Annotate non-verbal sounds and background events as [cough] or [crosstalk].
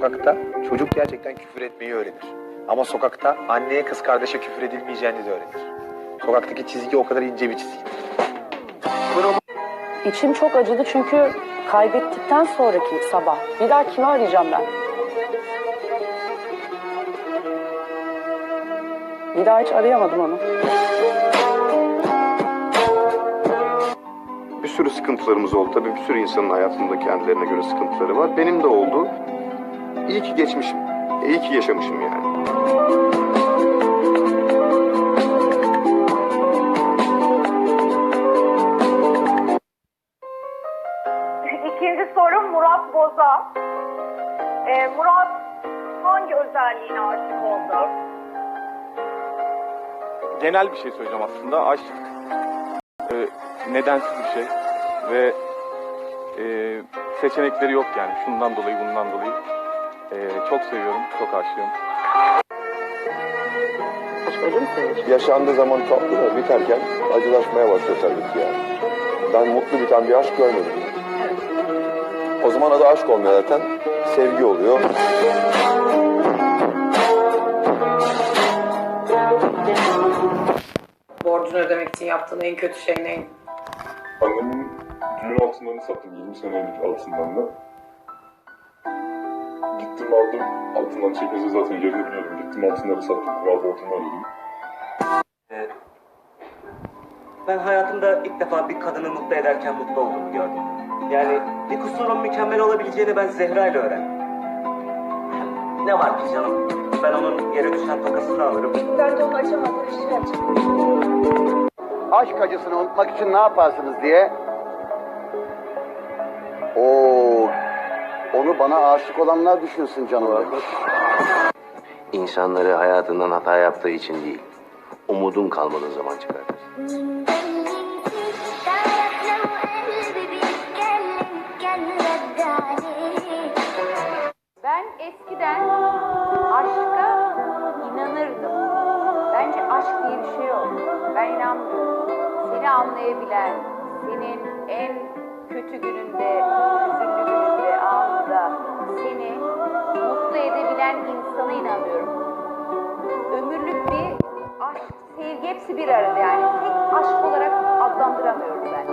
Sokakta çocuk gerçekten küfür etmeyi öğrenir. Ama sokakta anneye kız kardeşe küfür edilmeyeceğini de öğrenir. Sokaktaki çizgi o kadar ince bir çizgi. İçim çok acıdı çünkü kaybettikten sonraki sabah bir daha kimi arayacağım ben? Bir daha hiç arayamadım onu. Bir sürü sıkıntılarımız oldu. Tabii bir sürü insanın hayatında kendilerine göre sıkıntıları var. Benim de oldu. İyi ki geçmişim. İyi ki yaşamışım yani. İkinci sorum Murat Boza. Ee, Murat hangi özelliğine aşık oldu? genel bir şey söyleyeceğim aslında. Aşk e, nedensiz bir şey ve e, seçenekleri yok yani. Şundan dolayı, bundan dolayı. Çok seviyorum, çok aşığım. Aşk? Yaşandığı zaman tatlı da biterken acılaşmaya başlıyor tabii ki yani. Ben mutlu biten bir aşk görmedim. O zaman adı aşk olmuyor zaten. Sevgi oluyor. Borcunu ödemek için yaptığın en kötü şey ne? Annemin düğün altınlarını sattım 20 senelik altınlarını. Gittim aldım altınları çekmesi zaten yerini biliyordum. Gittim altınları sattım. Kural borcunu ödedim. Ben hayatımda ilk defa bir kadını mutlu ederken mutlu olduğumu gördüm. Yani bir kusurun mükemmel olabileceğini ben Zehra ile öğrendim. [laughs] Ne var ki canım? Ben onun yere düşen tokasını alırım. Onu açamadığı bir şey açamadı. aşk acısını unutmak için ne yaparsınız diye. Oo, onu bana aşık olanlar düşünsün canım demiş. İnsanları hayatından hata yaptığı için değil, umudun kalmadığı zaman çıkartır. Ben eskiden aşka inanırdım. Bence aşk diye bir şey yok. Ben inanmıyorum. Seni anlayabilen, senin hepsi bir arada yani. Tek aşk olarak adlandıramıyorum ben.